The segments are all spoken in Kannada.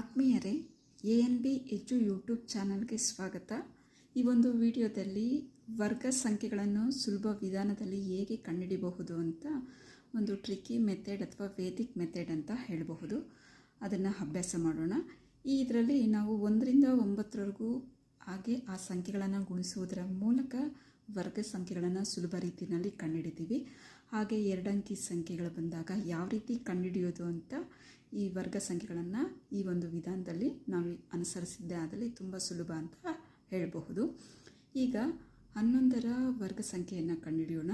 ಆತ್ಮೀಯರೇ, ಎ ಎನ್ ಬಿ ಹೆಚ್ಚು ಯೂಟ್ಯೂಬ್ ಚಾನಲ್ಗೆ ಸ್ವಾಗತ. ಈ ಒಂದು ವಿಡಿಯೋದಲ್ಲಿ ವರ್ಗ ಸಂಖ್ಯೆಗಳನ್ನು ಸುಲಭ ವಿಧಾನದಲ್ಲಿ ಹೇಗೆ ಕಂಡುಹಿಡಿಯಬಹುದು ಅಂತ ಒಂದು ಟ್ರಿಕಿ ಮೆಥಡ್ ಅಥವಾ ವೇದಿಕ್ ಮೆಥಡ್ ಅಂತ ಹೇಳಬಹುದು. ಅದನ್ನು ಅಭ್ಯಾಸ ಮಾಡೋಣ. ಈ ಇದರಲ್ಲಿ ನಾವು ಒಂದರಿಂದ ಒಂಬತ್ತರವರೆಗೂ ಹಾಗೆ ಆ ಸಂಖ್ಯೆಗಳನ್ನು ಗುಣಿಸುವುದರ ಮೂಲಕ ವರ್ಗ ಸಂಖ್ಯೆಗಳನ್ನು ಸುಲಭ ರೀತಿಯಲ್ಲಿ ಕಂಡುಹಿಡಿತೀವಿ. ಹಾಗೆ ಎರಡಂಕಿ ಸಂಖ್ಯೆಗಳು ಬಂದಾಗ ಯಾವ ರೀತಿ ಕಂಡುಹಿಡಿಯೋದು ಅಂತ ಈ ವರ್ಗ ಸಂಖ್ಯೆಗಳನ್ನು ಈ ಒಂದು ವಿಧಾನದಲ್ಲಿ ನಾವು ಅನುಸರಿಸಿದ್ದೆ ಆದಲ್ಲಿ ತುಂಬ ಸುಲಭ ಅಂತ ಹೇಳಬಹುದು. ಈಗ ಹನ್ನೊಂದರ ವರ್ಗ ಸಂಖ್ಯೆಯನ್ನು ಕಂಡುಹಿಡಿಯೋಣ.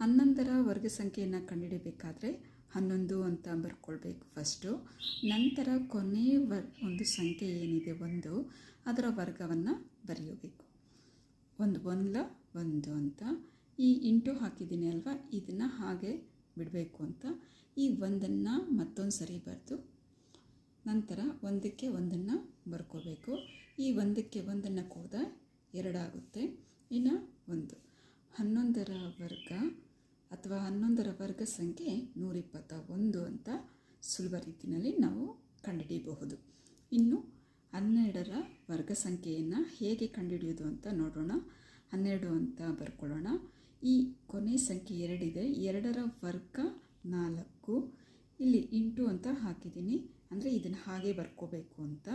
ಹನ್ನೊಂದರ ವರ್ಗ ಸಂಖ್ಯೆಯನ್ನು ಕಂಡುಹಿಡಿಬೇಕಾದ್ರೆ ಹನ್ನೊಂದು ಅಂತ ಬರ್ಕೊಳ್ಬೇಕು ಫಸ್ಟು ನಂತರ ಕೊನೆ ವರ್ ಒಂದು ಸಂಖ್ಯೆ ಏನಿದೆ ಒಂದು, ಅದರ ವರ್ಗವನ್ನು ಬರೆಯಬೇಕು. ಒಂದು, ಒಂದ್ಲ ಒಂದು ಅಂತ. ಈ ಇಂಟು ಹಾಕಿದ್ದೀನಿ ಅಲ್ವಾ ಇದನ್ನು ಹಾಗೆ ಬಿಡಬೇಕು ಅಂತ ಈ ಒಂದನ್ನು ಮತ್ತೊಂದು ಸರಿ ಬರೆದು ನಂತರ ಒಂದಕ್ಕೆ ಒಂದನ್ನು ಬರ್ಕೋಬೇಕು. ಈ ಒಂದಕ್ಕೆ ಒಂದನ್ನು ಕೂಡ ಎರಡಾಗುತ್ತೆ. ಇನ್ನು ಒಂದು. ಹನ್ನೊಂದರ ವರ್ಗ ಅಥವಾ ಹನ್ನೊಂದರ ವರ್ಗ ಸಂಖ್ಯೆ ನೂರಿಪ್ಪತ್ತ ಒಂದು ಅಂತ ಸುಲಭ ರೀತಿಯಲ್ಲಿ ನಾವು ಕಂಡುಹಿಡಿಯಬಹುದು. ಇನ್ನು ಹನ್ನೆರಡರ ವರ್ಗ ಸಂಖ್ಯೆಯನ್ನು ಹೇಗೆ ಕಂಡುಹಿಡಿಯೋದು ಅಂತ ನೋಡೋಣ ಹನ್ನೆರಡು ಅಂತ ಬರ್ಕೊಳ್ಳೋಣ. ಈ ಕೊನೆ ಸಂಖ್ಯೆ ಎರಡಿದೆ. ಎರಡರ ವರ್ಗ ನಾಲ್ಕು. ಇಲ್ಲಿ ಇಂಟು ಅಂತ ಹಾಕಿದ್ದೀನಿ. ಅಂದರೆ ಇದನ್ನು ಹಾಗೆ ಬರ್ಕೋಬೇಕು ಅಂತ.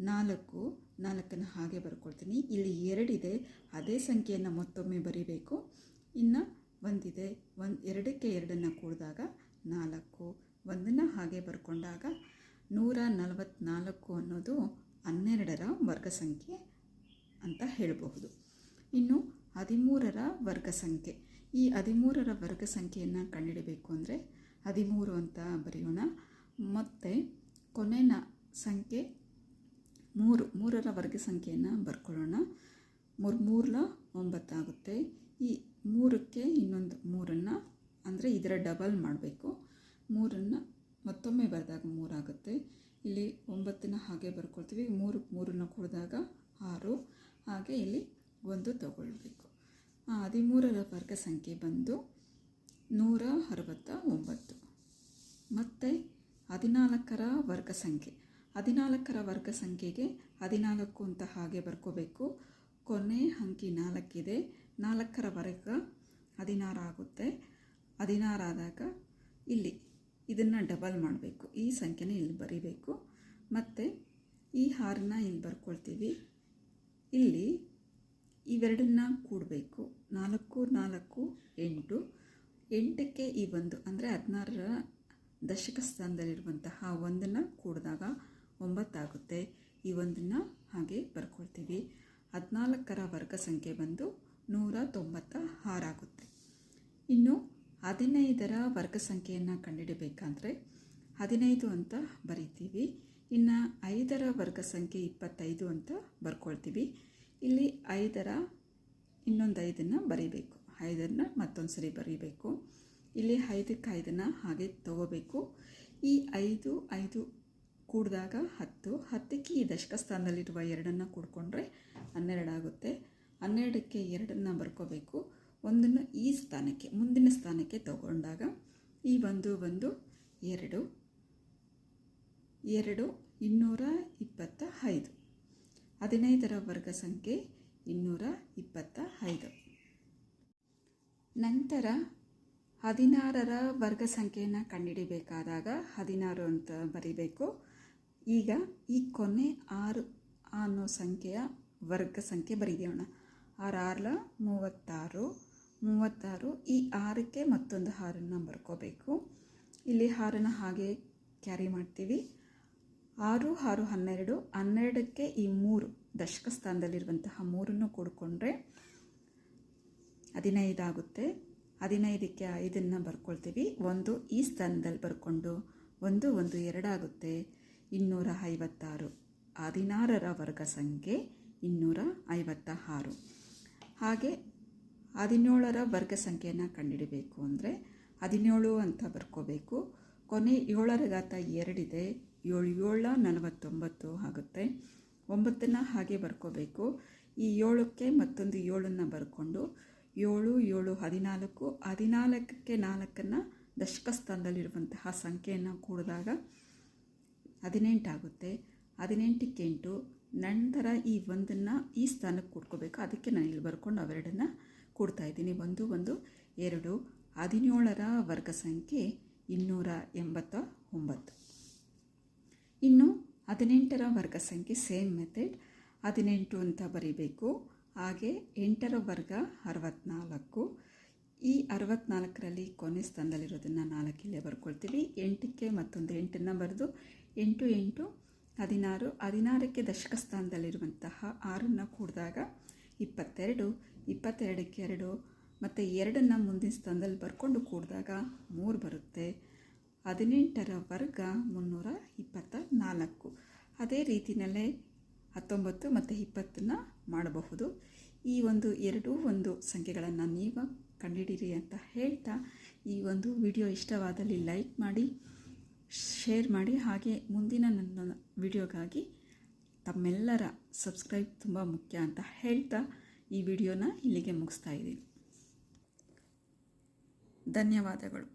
ನಾಲ್ಕು, ನಾಲ್ಕನ್ನು ಹಾಗೆ ಬರ್ಕೊಳ್ತೀನಿ. ಇಲ್ಲಿ ಎರಡಿದೆ. ಅದೇ ಸಂಖ್ಯೆಯನ್ನು ಮತ್ತೊಮ್ಮೆ ಬರೀಬೇಕು. ಇನ್ನು ಒಂದಿದೆ. ಒಂದು, ಎರಡಕ್ಕೆ ಎರಡನ್ನು ಕೂಡಿದಾಗ ನಾಲ್ಕು. ಒಂದನ್ನು ಹಾಗೆ ಬರ್ಕೊಂಡಾಗ ನೂರ ನಲವತ್ತ್ನಾಲ್ಕು ಅನ್ನೋದು ಹನ್ನೆರಡರ ವರ್ಗ ಸಂಖ್ಯೆ ಅಂತ ಹೇಳಬಹುದು. ಇನ್ನು ಹದಿಮೂರರ ವರ್ಗ ಸಂಖ್ಯೆ ಈ ಹದಿಮೂರರ ವರ್ಗ ಸಂಖ್ಯೆಯನ್ನು ಕಂಡುಹಿಡಬೇಕು ಅಂದರೆ ಹದಿಮೂರು ಅಂತ ಬರೆಯೋಣ. ಮತ್ತು ಕೊನೆಯ ಸಂಖ್ಯೆ ಮೂರು, ಮೂರರ ವರ್ಗ ಸಂಖ್ಯೆಯನ್ನು ಬರ್ಕೊಳ್ಳೋಣ. ಮೂರು, ಮೂರಲ ಒಂಬತ್ತಾಗುತ್ತೆ. ಈ ಮೂರಕ್ಕೆ ಇನ್ನೊಂದು ಮೂರನ್ನು ಅಂದರೆ ಇದರ ಡಬಲ್ ಮಾಡಬೇಕು. ಮೂರನ್ನು ಮತ್ತೊಮ್ಮೆ ಬರೆದಾಗ ಮೂರಾಗುತ್ತೆ ಇಲ್ಲಿ ಒಂಬತ್ತನ್ನು ಹಾಗೆ ಬರ್ಕೊಳ್ತೀವಿ. ಮೂರು, ಮೂರನ್ನು ಕೊಡಿದಾಗ ಆರು. ಹಾಗೆ ಇಲ್ಲಿ ಒಂದು ತಗೊಳ್ಬೇಕು. ಹದಿಮೂರರ ವರ್ಗ ಸಂಖ್ಯೆ ಬಂದು ನೂರ ಅರವತ್ತ ಒಂಬತ್ತು. ಮತ್ತು ಹದಿನಾಲ್ಕರ ವರ್ಗ ಸಂಖ್ಯೆ. ಹದಿನಾಲ್ಕರ ವರ್ಗ ಸಂಖ್ಯೆಗೆ ಹದಿನಾಲ್ಕು ಅಂತ ಹಾಗೆ ಬರ್ಕೋಬೇಕು. ಕೊನೆ ಅಂಕಿ ನಾಲ್ಕಿದೆ. ನಾಲ್ಕರ ವರ್ಗ ಹದಿನಾರು ಆಗುತ್ತೆ. ಹದಿನಾರಾದಾಗ ಇಲ್ಲಿ ಇದನ್ನು ಡಬಲ್ ಮಾಡಬೇಕು. ಈ ಸಂಖ್ಯೆನ ಇಲ್ಲಿ ಬರಿಬೇಕು. ಮತ್ತು ಈ ಹಾರನ್ನ ಇಲ್ಲಿ ಬರ್ಕೊಳ್ತೀವಿ. ಇಲ್ಲಿ ಇವೆರಡನ್ನ ಕೂಡಬೇಕು. ನಾಲ್ಕು ನಾಲ್ಕು, ಎಂಟು. ಎಂಟಕ್ಕೆ ಈ ಒಂದು, ಅಂದರೆ ಹದಿನಾರರ ದಶಕ ಸ್ಥಾನದಲ್ಲಿರುವಂತಹ ಒಂದನ್ನು ಕೂಡಿದಾಗ ಒಂಬತ್ತಾಗುತ್ತೆ. ಈ ಒಂದನ್ನು ಹಾಗೆ ಬರ್ಕೊಳ್ತೀವಿ. ಹದಿನಾಲ್ಕರ ವರ್ಗ ಸಂಖ್ಯೆ ಬಂದು ನೂರ ತೊಂಬತ್ತ ಆರಾಗುತ್ತೆ. ಇನ್ನು ಹದಿನೈದರ ವರ್ಗ ಸಂಖ್ಯೆಯನ್ನು ಕಂಡುಹಿಡಬೇಕಂದ್ರೆ ಹದಿನೈದು ಅಂತ ಬರಿತೀವಿ. ಇನ್ನು ಐದರ ವರ್ಗ ಸಂಖ್ಯೆ ಇಪ್ಪತ್ತೈದು ಅಂತ ಬರ್ಕೊಳ್ತೀವಿ. ಇಲ್ಲಿ ಐದರ ಇನ್ನೊಂದು ಐದನ್ನು ಬರೀಬೇಕು. ಐದನ್ನು ಮತ್ತೊಂದು ಸರಿ ಬರೀಬೇಕು. ಇಲ್ಲಿ ಐದಕ್ಕೆ ಐದನ್ನು ಹಾಗೆ ತಗೋಬೇಕು. ಈ ಐದು ಐದು ಕೂಡಿದಾಗ ಹತ್ತು. ಹತ್ತಕ್ಕೆ ಈ ದಶಕ ಸ್ಥಾನದಲ್ಲಿರುವ ಎರಡನ್ನು ಕೂಡಿಕೊಂಡ್ರೆ ಹನ್ನೆರಡಾಗುತ್ತೆ ಹನ್ನೆರಡಕ್ಕೆ ಎರಡನ್ನು ಬರ್ಕೋಬೇಕು. ಒಂದನ್ನು ಈ ಸ್ಥಾನಕ್ಕೆ, ಮುಂದಿನ ಸ್ಥಾನಕ್ಕೆ ತಗೊಂಡಾಗ ಈ ಒಂದು ಒಂದು, ಎರಡು ಎರಡು, ಇನ್ನೂರ ಇಪ್ಪತ್ತ ಐದು ಹದಿನೈದರ ವರ್ಗ ಸಂಖ್ಯೆ ಇನ್ನೂರ ಇಪ್ಪತ್ತ ಐದು ನಂತರ ಹದಿನಾರರ ವರ್ಗ ಸಂಖ್ಯೆಯನ್ನು ಕಂಡುಹಿಡಿಬೇಕಾದಾಗ ಹದಿನಾರು ಅಂತ ಬರಿಬೇಕು. ಈಗ ಈ ಕೊನೆ ಆರು ಅನ್ನೋ ಸಂಖ್ಯೆಯ ವರ್ಗ ಸಂಖ್ಯೆ ಬರೀದೇವಣ ಆರು ಆರ್ಲ ಮೂವತ್ತಾರು ಮೂವತ್ತಾರು, ಈ ಆರಕ್ಕೆ ಮತ್ತೊಂದು ಹಾರನ್ನು ಬರ್ಕೋಬೇಕು. ಇಲ್ಲಿ ಹಾರನ್ನು ಹಾಗೆ ಕ್ಯಾರಿ ಮಾಡ್ತೀವಿ. ಆರು ಆರು, ಹನ್ನೆರಡು, ಹನ್ನೆರಡಕ್ಕೆ ಈ ಮೂರು ದಶಕ ಸ್ಥಾನದಲ್ಲಿರುವಂತಹ ಮೂರನ್ನು ಕೂಡಿಕೊಂಡ್ರೆ ಹದಿನೈದಾಗುತ್ತೆ. ಹದಿನೈದಕ್ಕೆ ಐದನ್ನು ಬರ್ಕೊಳ್ತೀವಿ. ಒಂದು ಈ ಸ್ಥಾನದಲ್ಲಿ ಬರ್ಕೊಂಡು ಒಂದು ಒಂದು, ಎರಡಾಗುತ್ತೆ. ಇನ್ನೂರ ಐವತ್ತಾರು, ಹದಿನಾರರ ವರ್ಗ ಸಂಖ್ಯೆ ಇನ್ನೂರ ಐವತ್ತ ಆರು ಹಾಗೆ ಹದಿನೇಳರ ವರ್ಗ ಸಂಖ್ಯೆಯನ್ನು ಕಂಡುಹಿಡಬೇಕು ಅಂದರೆ ಹದಿನೇಳು ಅಂತ ಬರ್ಕೋಬೇಕು. ಕೊನೆ ಏಳರ ಘಾತ ಎರಡಿದೆ. ಏಳು ಏಳ ನಲವತ್ತೊಂಬತ್ತು ಆಗುತ್ತೆ. ಒಂಬತ್ತನ್ನು ಹಾಗೆ ಬರ್ಕೋಬೇಕು. ಈ ಏಳಕ್ಕೆ ಮತ್ತೊಂದು ಏಳನ್ನು ಬರ್ಕೊಂಡು ಏಳು ಏಳು, ಹದಿನಾಲ್ಕು, ಹದಿನಾಲ್ಕಕ್ಕೆ ನಾಲ್ಕನ್ನು ದಶಕ ಸ್ಥಾನದಲ್ಲಿರುವಂತಹ ಸಂಖ್ಯೆಯನ್ನು ಕೂಡಿದಾಗ ಹದಿನೆಂಟಾಗುತ್ತೆ ಹದಿನೆಂಟಕ್ಕೆ ಎಂಟು, ನಂತರ ಈ ಒಂದನ್ನು ಈ ಸ್ಥಾನಕ್ಕೆ ಕೂಡ್ಕೋಬೇಕು. ಅದಕ್ಕೆ ನಾನು ಇಲ್ಲಿ ಬರ್ಕೊಂಡು ಅವೆರಡನ್ನು ಕೊಡ್ತಾ ಇದ್ದೀನಿ. ಒಂದು ಒಂದು, ಎರಡು, ಹದಿನೇಳರ ವರ್ಗ ಸಂಖ್ಯೆ ಇನ್ನೂರ ಎಂಬತ್ತ ಒಂಬತ್ತು. ಹದಿನೆಂಟರ ವರ್ಗ ಸಂಖ್ಯೆ ಸೇಮ್ ಮೆಥಡ್ ಹದಿನೆಂಟು ಅಂತ ಬರೀಬೇಕು. ಹಾಗೆ ಎಂಟರ ವರ್ಗ ಅರವತ್ನಾಲ್ಕು. ಈ ಅರವತ್ನಾಲ್ಕರಲ್ಲಿ ಕೊನೆ ಸ್ಥಾನದಲ್ಲಿರೋದನ್ನು ನಾಲ್ಕು ಇಲ್ಲೇ ಬರ್ಕೊಳ್ತೀವಿ. ಎಂಟಕ್ಕೆ ಮತ್ತೊಂದು ಎಂಟನ್ನು ಬರೆದು ಎಂಟು ಎಂಟು ಹದಿನಾರು. ಹದಿನಾರಕ್ಕೆ ದಶಕ ಸ್ಥಾನದಲ್ಲಿರುವಂತಹ ಆರನ್ನು ಕೂಡಿದಾಗ ಇಪ್ಪತ್ತೆರಡು, ಇಪ್ಪತ್ತೆರಡಕ್ಕೆ ಎರಡು, ಮತ್ತು ಎರಡನ್ನು ಮುಂದಿನ ಸ್ಥಾನದಲ್ಲಿ ಬರ್ಕೊಂಡು ಕೂಡಿದಾಗ ಮೂರು ಬರುತ್ತೆ. ಹದಿನೆಂಟರ ವರ್ಗ ಮುನ್ನೂರ ಇಪ್ಪತ್ತ ನಾಲ್ಕು ಅದೇ ರೀತಿಯಲ್ಲೇ ಹತ್ತೊಂಬತ್ತು ಮತ್ತು ಇಪ್ಪತ್ತನ್ನು ಮಾಡಬಹುದು. ಈ ಒಂದು ಎರಡೂ ಒಂದು ಸಂಖ್ಯೆಗಳನ್ನು ನೀವು ಕಂಡುಹಿಡಿಯಿರಿ ಅಂತ ಹೇಳ್ತಾ ಈ ಒಂದು ವಿಡಿಯೋ ಇಷ್ಟವಾದಲ್ಲಿ ಲೈಕ್ ಮಾಡಿ, ಶೇರ್ ಮಾಡಿ, ಹಾಗೆ ಮುಂದಿನ ನನ್ನ ವಿಡಿಯೋಗಾಗಿ ತಮ್ಮೆಲ್ಲರ ಸಬ್ಸ್ಕ್ರೈಬ್ ತುಂಬ ಮುಖ್ಯ ಅಂತ ಹೇಳ್ತಾ ಈ ವಿಡಿಯೋನ ಇಲ್ಲಿಗೆ ಮುಗಿಸ್ತಾ ಇದ್ದೀನಿ. ಧನ್ಯವಾದಗಳು.